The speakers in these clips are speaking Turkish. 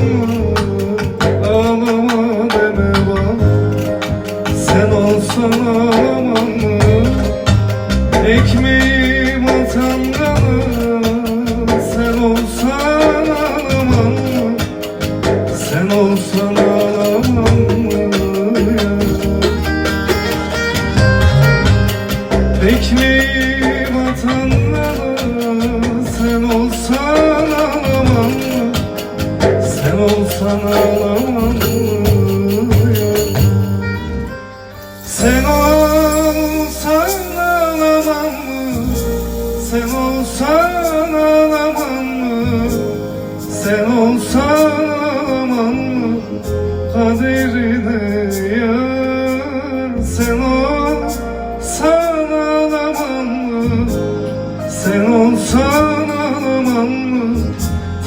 Sen olsan ağlamam mı? Ağlama deme bana Sen olsan ağlamam mı? Ekmeğim atandan Sen olsan ağlamam mı? Sen olsan ağlamam mı? Ekmeğim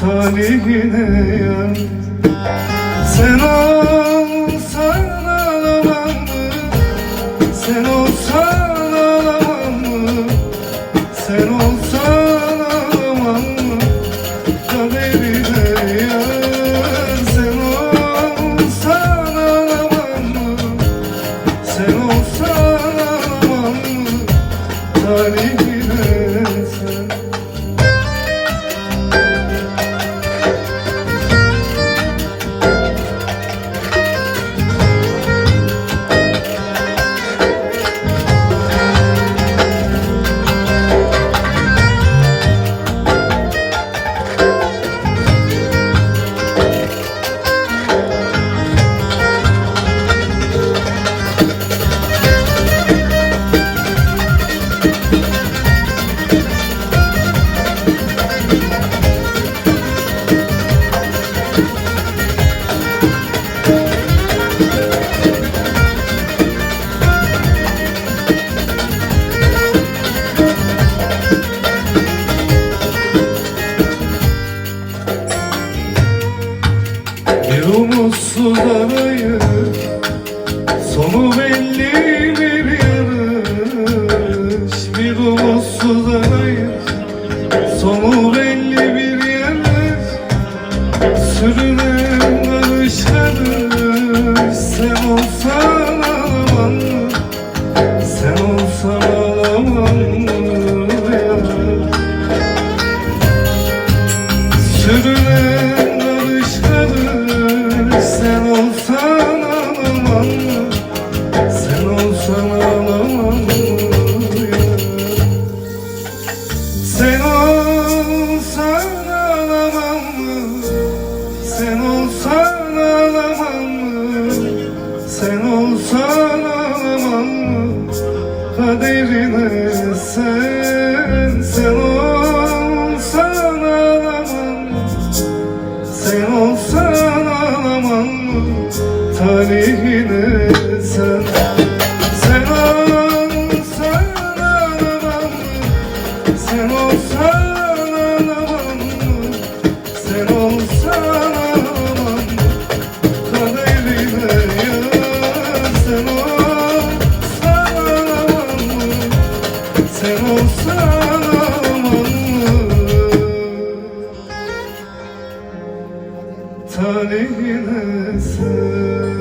Talihine yar Sen olsan ağlamam mı? Sen olsan ağlamam mı? Sen olsan ağlamam mı? Kaderine yar Sen olsan ağlamam mı? Sen olsan ağlamam mı? Talihine arayı Sonu belli bir yarış Bir arayı Sonu belli bir yarış Sürünen karış Sen olsan ağlamam mı? Sen olsan ağlamam Kaderine sen Sen olsan ağlamam? Sen olsan ağlamam sen Sen Talihine sen